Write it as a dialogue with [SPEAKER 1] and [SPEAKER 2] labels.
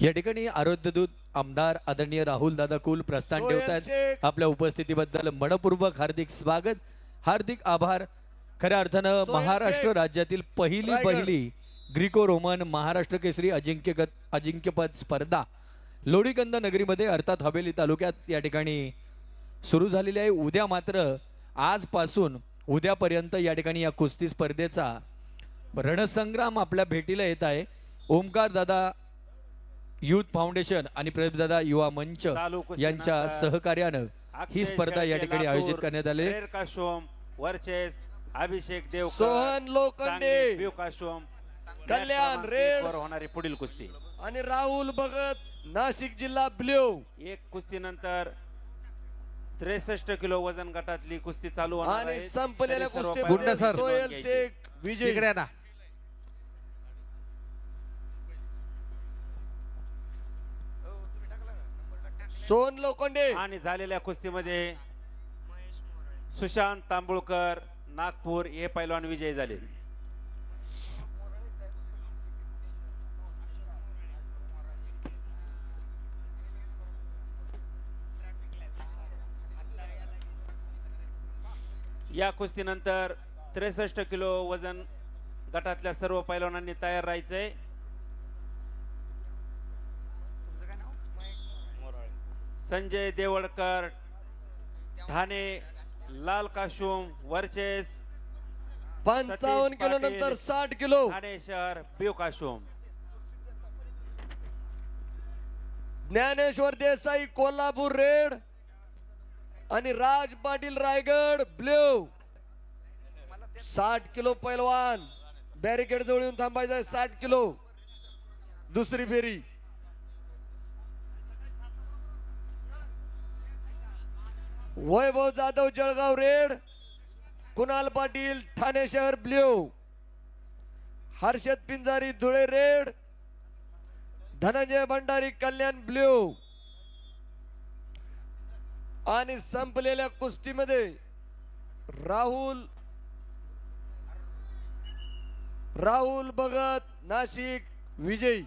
[SPEAKER 1] या ठिकाणी आरोग्यदूत आमदार आदरणीय राहुल दादा कुल प्रस्थान ठेवतात. आपल्या उपस्थितीबद्दल मनपूर्वक हार्दिक स्वागत हार्दिक आभार खऱ्या अर्थानं महाराष्ट्र. राज्यातील पहिली. पहिली ग्रिको रोमन महाराष्ट्र केसरी अजिंक्य अजिंक्यपद स्पर्धा लोणीकंद नगरीमध्ये अर्थात हवेली तालुक्यात या ठिकाणी सुरू झालेली आहे उद्या मात्र आजपासून उद्यापर्यंत या ठिकाणी या कुस्ती स्पर्धेचा रणसंग्राम आपल्या भेटीला येत आहे ओमकार दादा युथ फाउंडेशन आणि प्रदीप दादा युवा मंच यांच्या सहकार्यानं ही स्पर्धा या ठिकाणी आयोजित करण्यात आली
[SPEAKER 2] वर्चेस अभिषेक देवकर
[SPEAKER 3] सोहन लोखंडे.
[SPEAKER 2] काशोम
[SPEAKER 3] कल्याण, रेड.
[SPEAKER 2] होणारी पुढील कुस्ती
[SPEAKER 3] आणि राहुल भगत नाशिक जिल्हा ब्ल्यू
[SPEAKER 2] एक कुस्तीनंतर त्रेसष्ट किलो वजन गटातली कुस्ती चालू होणार
[SPEAKER 3] आणि
[SPEAKER 2] आहे.
[SPEAKER 3] संपलेल्या.
[SPEAKER 2] नोंद
[SPEAKER 3] सोहेल. शेख विजय सोन लोखंडे.
[SPEAKER 2] आणि झालेल्या कुस्तीमध्ये सुशांत तांबुळकर नागपूर हे पैलवान विजयी झाले. या कुस्तीनंतर त्रेसष्ट किलो वजन गटातल्या सर्व पैलवानांनी तयार राहायचंय. संजय देवळकर ठाणे लाल काशुम वर्चेस
[SPEAKER 3] पंचावन्न किलो. नंतर साठ किलो.
[SPEAKER 2] ठाणे शहर ब्यू काशुम
[SPEAKER 3] ज्ञानेश्वर देसाई कोल्हापूर रेड आणि राज पाटील रायगड ब्ल्यू. साठ किलो पैलवान. बॅरिकेड जवळ येऊन थांबायचं साठ किलो. दुसरी फेरी. वैभव जाधव जळगाव रेड कुणाल पाटील ठाणे शहर blue Harshad Pinjari Dhule red Dhananjay Bhandari Kalyan blue. आणि संपलेल्या कुस्तीमध्ये राहुल राहुल भगत नाशिक विजयी.